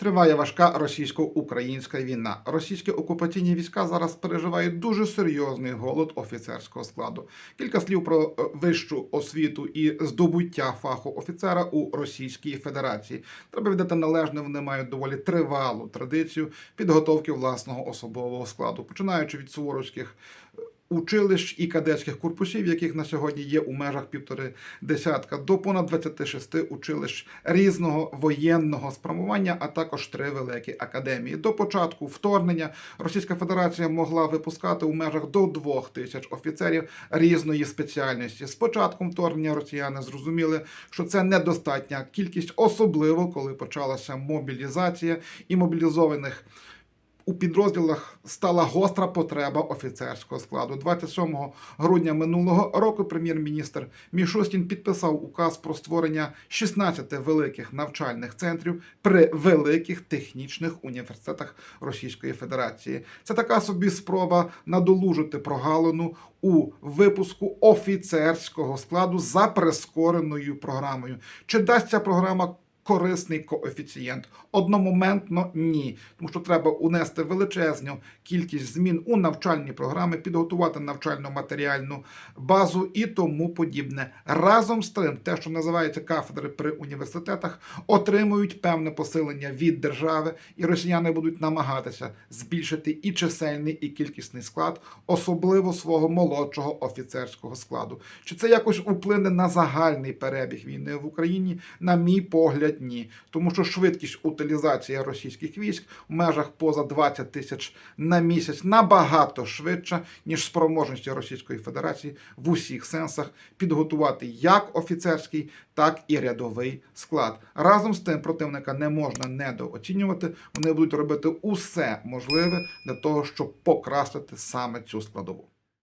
Триває важка російсько-українська війна. Російські окупаційні війська зараз переживають дуже серйозний голод офіцерського складу. Кілька слів про е, вищу освіту і здобуття фаху офіцера у Російській Федерації. Треба віддати належне, вони мають доволі тривалу традицію підготовки власного особового складу, починаючи від суворовських е, училищ і кадетських корпусів, яких на сьогодні є у межах півтори десятка, до понад 26 училищ різного воєнного спрямування, а також три великі академії. До початку вторгнення Російська Федерація могла випускати у межах до двох тисяч офіцерів різної спеціальності. З початком вторгнення росіяни зрозуміли, що це недостатня кількість, особливо коли почалася мобілізація і мобілізованих у підрозділах стала гостра потреба офіцерського складу. 27 грудня минулого року прем'єр-міністр Мішустін підписав указ про створення 16 великих навчальних центрів при великих технічних університетах Російської Федерації. Це така собі спроба надолужити прогалину у випуску офіцерського складу за прискореною програмою. Чи дасть ця програма корисний коефіцієнт. Одномоментно ні, тому що треба унести величезну кількість змін у навчальні програми, підготувати навчально-матеріальну базу і тому подібне. Разом з тим, те, що називається кафедри при університетах, отримують певне посилення від держави, і росіяни будуть намагатися збільшити і чисельний, і кількісний склад, особливо свого молодшого офіцерського складу. Чи це якось вплине на загальний перебіг війни в Україні? На мій погляд, ні, тому що швидкість утилізації російських військ в межах поза 20 тисяч на місяць набагато швидша, ніж спроможності Російської Федерації в усіх сенсах підготувати як офіцерський, так і рядовий склад. Разом з тим противника не можна недооцінювати. Вони будуть робити усе можливе для того, щоб покрасити саме цю складову.